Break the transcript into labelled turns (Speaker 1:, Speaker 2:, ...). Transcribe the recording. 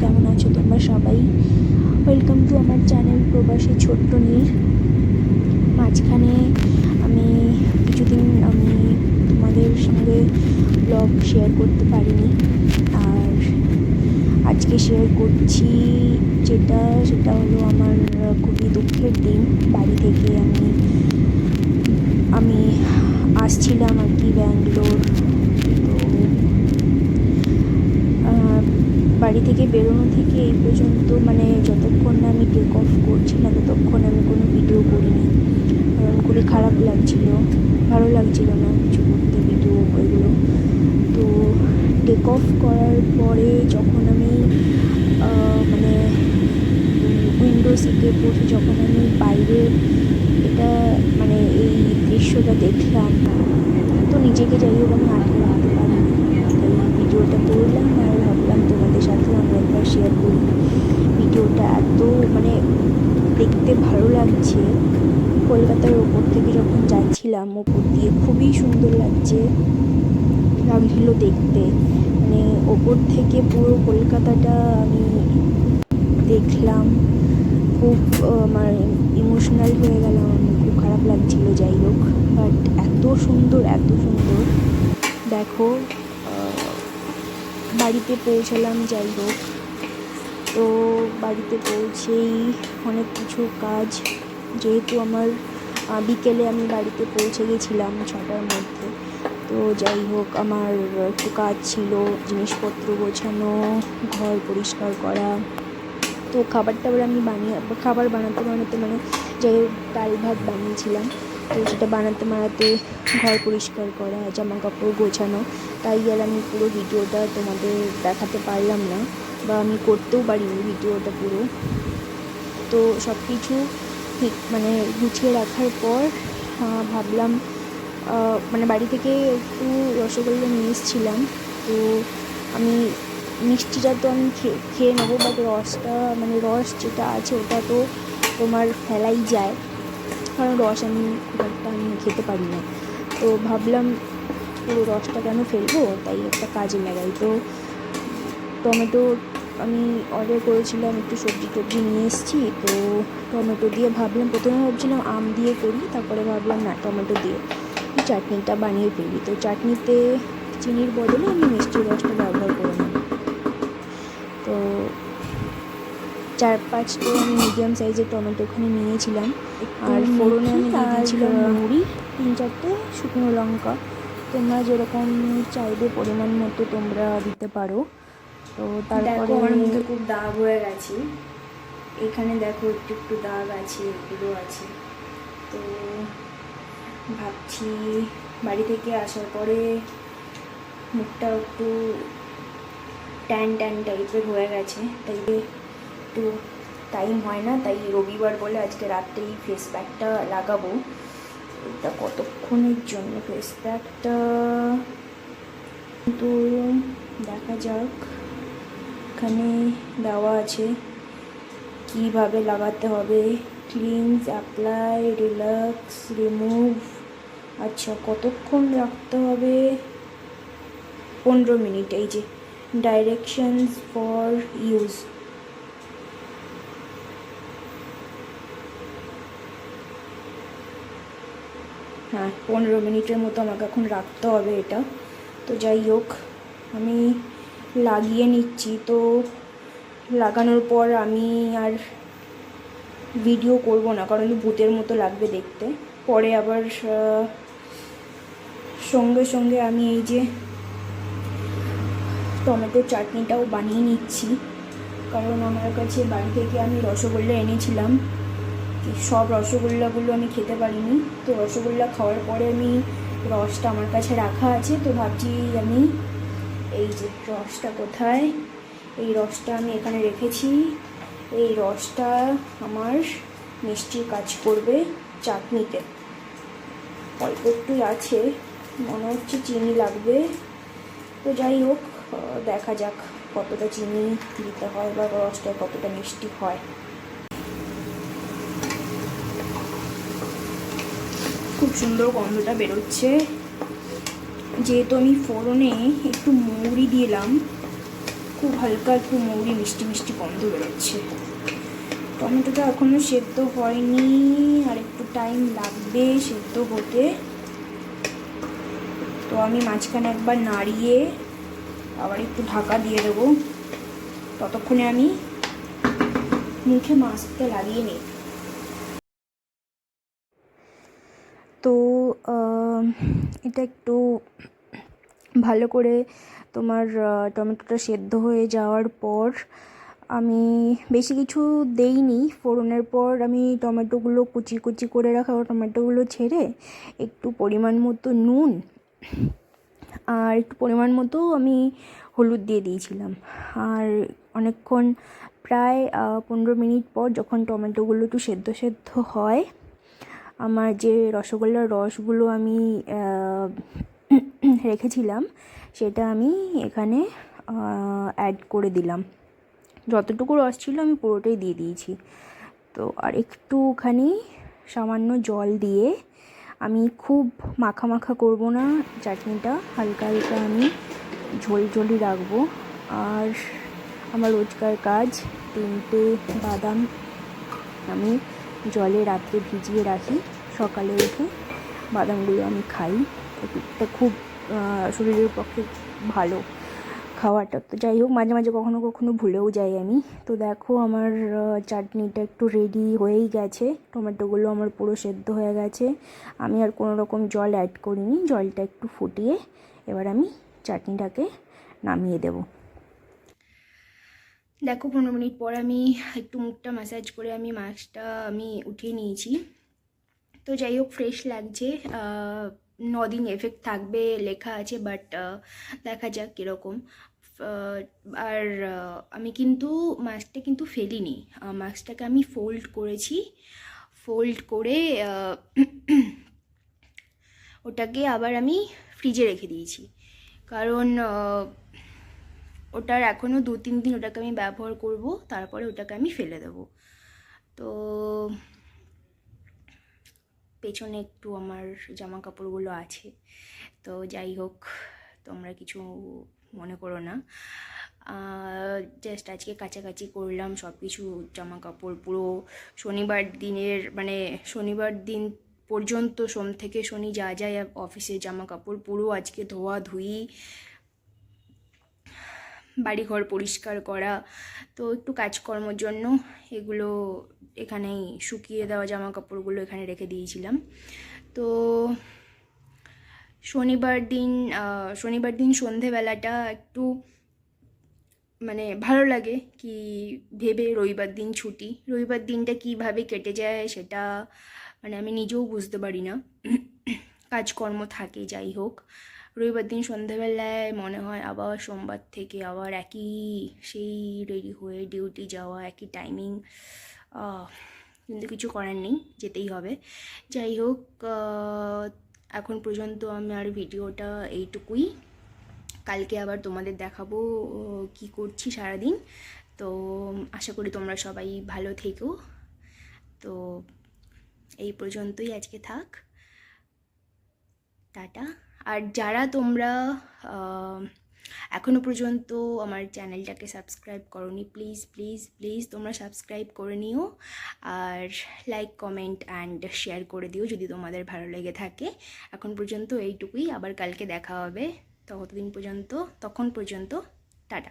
Speaker 1: কেমন আছো তোমরা সবাই? ওয়েলকাম টু আমার চ্যানেল প্রবাসী ছোট্ট নীর মাঝখানে আমি কিছুদিন আমি তোমাদের সঙ্গে ব্লগ শেয়ার করতে পারিনি। আর আজকে শেয়ার করছি যেটা, সেটা হলো আমার খুবই দুঃখের দিন। বাড়ি থেকে আমি আমি আসছিলাম আর কি ব্যাঙ্গালোর তো আহ, বাড়ি থেকে বেরোনো থেকে এই পর্যন্ত মানে যতক্ষণ না আমি টেক অফ করছিলাম ততক্ষণ আমি কোনো ভিডিও করিনি। খুবই খারাপ লাগছিল, ভালো লাগছিল না কিছু করতে ভিডিও এগুলো। তো টেক অফ করার পরে যখন আমি মানে উইন্ডো সিটে বসে যখন আমি বাইরে এটা মানে এই দৃশ্যটা দেখলাম, তো নিজেকে যাই হোক আমি আটকে রাখতে এই ভিডিওটা করলাম আর ভাবলাম তোমাদের সাথেও আমি একবার শেয়ার করি। ভিডিওটা এত মানে দেখতে ভালো লাগছে। কলকাতার ওপর থেকে যখন যাচ্ছিলাম, ওপর দিয়ে খুবই সুন্দর লাগছে লাগছিল দেখতে। মানে ওপর থেকে পুরো কলকাতাটা আমি দেখলাম। খুব আমার ইমোশনাল হয়ে গেলাম আমি, খুব খারাপ লাগছিল যাই হোক। বাট এত সুন্দর এত সুন্দর। দেখো বাড়িতে পৌঁছালাম যাই হোক। তো বাড়িতে পৌঁছেই অনেক কিছু কাজ। যেহেতু আমার বিকেলে আমি বাড়িতে পৌঁছে গেছিলাম ছটার মধ্যে। তো যাই হোক, আমার একটু কাজ ছিল, জিনিসপত্র গোছানো, ঘর পরিষ্কার করা। তো খাবার টাবার আমি বানিয়ে, খাবার বানাতে বানাতে মানে যাই হোক ডাল ভাত বানিয়েছিলাম। তো সেটা বানাতে বানাতে ঘর পরিষ্কার করা জামা কাপড় গোছানো, তাই আর আমি পুরো ভিডিওটা তোমাদের দেখাতে পারলাম না বা আমি করতেও পারিনি ভিডিওটা পুরো। তো সব কিছু ঠিক মানে গুছিয়ে রাখার পর ভাবলাম মানে বাড়ি থেকে একটু রসগোল্লা নিয়ে এসেছিলাম। তো আমি মিষ্টিটা তো আমি খেয়ে খেয়ে নেব বাট রসটা মানে রস যেটা আছে ওটা তো তোমার ফেলাই যায়। কারণ রস আমি খুব একটা আমি খেতে পারি না। তো ভাবলাম পুরো রসটা কেন ফেলব? তাই একটা কাজে লাগাই। তো টমেটো আমি অর্ডার করেছিলাম, একটু সবজি টবজি নিয়ে এসেছি। তো টমেটো দিয়ে ভাবলাম, প্রথমে ভাবছিলাম আম দিয়ে করি, তারপরে ভাবলাম না, টমেটো দিয়ে চাটনিটা বানিয়ে ফেলি। তো চাটনিতে চিনির বদলে আমি মিষ্টির রসটা ব্যবহার করে নেব। তো চার পাঁচটা আমি মিডিয়াম সাইজের টমেটো ওখানে নিয়েছিলাম। আর ফোড়নে আমি দিয়ে দিয়েছিলাম মুড়ি তিন চারটে শুকনো লঙ্কা। তোমরা যেরকম চাইবে পরিমাণ মতো তোমরা দিতে পারো। তো তারপরে
Speaker 2: আমার মুখে খুব দাগ হয়ে গেছে। এখানে দেখো একটু একটু দাগ আছে এগুলো আছে। তো ভাবছি বাড়ি থেকে আসার পরে মুখটা একটু ট্যান ট্যান টাইপের হয়ে গেছে। তাই একটু টাইম হয় না, তাই রবিবার বলে আজকে রাত্রেই ফেস প্যাকটা লাগাবো। ওটা কতক্ষণের জন্য ফেস প্যাকটা তো দেখা যাক, এখানে দেওয়া আছে কীভাবে লাগাতে হবে। ক্লিনস অ্যাপ্লাই রিল্যাক্স রিমুভ আচ্ছা কতক্ষণ রাখতে হবে? পনেরো মিনিট, এই যে ডাইরেকশনস ফর ইউজ হ্যাঁ পনেরো মিনিটের মতো আমাকে এখন রাখতে হবে এটা। তো যাই হোক, আমি লাগিয়ে নিচ্ছি। তো লাগানোর পর আমি আর ভিডিও করব না, কারণ ভূতের মতো লাগবে দেখতে। পরে আবার সঙ্গে সঙ্গে আমি এই যে টমেটো চাটনিটাও বানিয়ে নিচ্ছি। কারণ আমার কাছে বাড়ি থেকে আমি রসগোল্লা এনেছিলাম। সব রসগোল্লাগুলো আমি খেতে পারিনি। তো রসগোল্লা খাওয়ার পরে আমি রসটা আমার কাছে রাখা আছে, তো ভাবছি আমি এই যে রসটা কোথায়? এই রসটা আমি এখানে রেখেছি। এই রসটা আমার মিষ্টির কাজ করবে চাটনিতে। অল্প একটুই আছে, মনে হচ্ছে চিনি লাগবে। তো যাই হোক দেখা যাক কতটা চিনি দিতে হয় বা রসটা কতটা মিষ্টি হয়। খুব সুন্দর গন্ধটা বেরোচ্ছে। যেহেতু আমি ফোড়নে একটু মৌরি দিলাম
Speaker 1: খুব হালকা একটু মৌরি, মিষ্টি মিষ্টি গন্ধ বেরোচ্ছে। টমেটোটা এখনও সেদ্ধ হয়নি, আর একটু টাইম লাগবে সেদ্ধ হতে। তো আমি মাঝখানে একবার নাড়িয়ে আবার একটু ঢাকা দিয়ে দেবো। ততক্ষণে আমি মুখে মাস্কটা লাগিয়ে নিই।
Speaker 3: তো এটা একটু ভালো করে তোমার টমেটোটা সেদ্ধ হয়ে যাওয়ার পর আমি বেশি কিছু দেইনি। ফোড়নের পর আমি টমেটোগুলো কুচি কুচি করে রাখা টমেটোগুলো ছেড়ে একটু পরিমাণ মতো নুন আর একটু পরিমাণ মতো আমি হলুদ দিয়ে দিয়েছিলাম। আর অনেকক্ষণ প্রায় পনেরো মিনিট পর যখন টমেটোগুলো একটু সেদ্ধ সেদ্ধ হয় আমার যে রসগোল্লার রসগুলো আমি রেখেছিলাম, সেটা আমি এখানে অ্যাড করে দিলাম। যতটুকু রস ছিল আমি পুরোটাই দিয়ে দিয়েছি। তো আর একটুখানি সামান্য জল দিয়ে আমি খুব মাখা মাখা করব না, চাটনিটা হালকা হালকা আমি ঝোল ঝোলই রাখব। আর আমার রোজকার কাজ তিনটে বাদাম আমি জলে রাত্রে ভিজিয়ে রাখি। সকালে উঠে বাদামগুলো আমি খাই। এটা খুব শরীরের পক্ষে ভালো খাওয়াটা। তো যাই হোক, মাঝে মাঝে কখনো কখনো ভুলেও যাই আমি। তো দেখো আমার চাটনিটা একটু রেডি হয়েই গেছে। টমেটোগুলো আমার পুরো সেদ্ধ হয়ে গেছে। আমি আর কোনো রকম জল অ্যাড করিনি। জলটা একটু ফুটিয়ে এবার আমি চাটনিটাকে নামিয়ে দেবো।
Speaker 1: দেখো পনেরো মিনিট পর আমি একটু মুখটা ম্যাসাজ করে আমি মাস্কটা আমি উঠিয়ে নিয়েছি। তো যাই হোক ফ্রেশ লাগছে। নদিন এফেক্ট থাকবে লেখা আছে বাট দেখা যাক কীরকম। আর আমি কিন্তু মাস্কটা কিন্তু ফেলিনি। মাস্কটাকে আমি ফোল্ড করেছি। ফোল্ড করে ওটাকে আবার আমি ফ্রিজে রেখে দিয়েছি। কারণ ওটার এখনও দু তিন দিন ওটাকে আমি ব্যবহার করব, তারপরে ওটাকে আমি ফেলে দেবো। তো পেছনে একটু আমার জামা কাপড়গুলো আছে, তো যাই হোক, তোমরা কিছু মনে করো না। জাস্ট আজকে কাছাকাছি করলাম সব কিছু জামা কাপড় পুরো শনিবার দিনের মানে শনিবার দিন পর্যন্ত সোম থেকে শনি যা যায় অফিসের জামা কাপড় পুরো আজকে ধোয়া ধুই বাড়িঘর পরিষ্কার করা, তো একটু কাজকর্মর জন্য এগুলো এখানেই শুকিয়ে দেওয়া জামা কাপড়গুলো এখানে রেখে দিয়েছিলাম। তো শনিবার দিন শনিবার দিন সন্ধেবেলাটা একটু মানে ভালো লাগে কি ভেবে রবিবার দিন ছুটি। রবিবার দিনটা কীভাবে কেটে যায় সেটা মানে আমি নিজেও বুঝতে পারি না। কাজকর্ম থাকে, যাই হোক। রবিবার দিন সন্ধ্যাবেলায় মনে হয় আবার সোমবার থেকে আবার একই, সেই রেডি হয়ে ডিউটি যাওয়া, একই টাইমিং কিন্তু কিছু করার নেই, যেতেই হবে। যাই হোক এখন পর্যন্ত আমার ভিডিওটা এইটুকুই। কালকে আবার তোমাদের দেখাবো কি করছি সারাদিন। তো আশা করি তোমরা সবাই ভালো থেকো। তো এই পর্যন্তই আজকে থাক। টাটা। আর যারা তোমরা আহ, এখনও পর্যন্ত আমার চ্যানেলটাকে সাবস্ক্রাইব করনি প্লিজ প্লিজ প্লিজ তোমরা সাবস্ক্রাইব করে নিও। আর লাইক কমেন্ট অ্যান্ড শেয়ার করে দিও যদি তোমাদের ভালো লেগে থাকে। এখন পর্যন্ত এইটুকুই আবার কালকে দেখা হবে। ততদিন পর্যন্ত তখন পর্যন্ত টাটা।